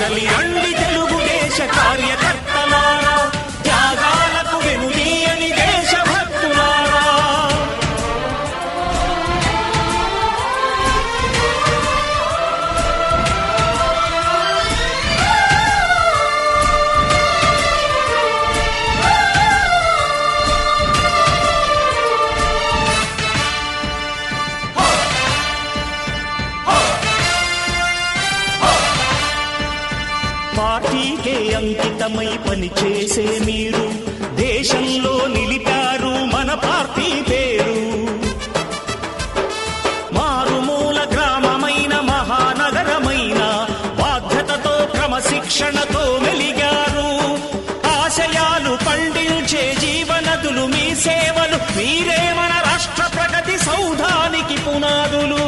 కదలి రండి పార్టీకే అంకితమై పనిచేసే మీరు దేశంలో నిలిపారు మన పార్టీ పేరు. మారుమూల గ్రామమైన మహానగరమైన బాధ్యతతో క్రమశిక్షణతో మెలిగారు. ఆశయాలు పండించే జీవనదులు మీ సేవలు మీరే మన రాష్ట్ర ప్రగతి సౌధానికి పునాదులు.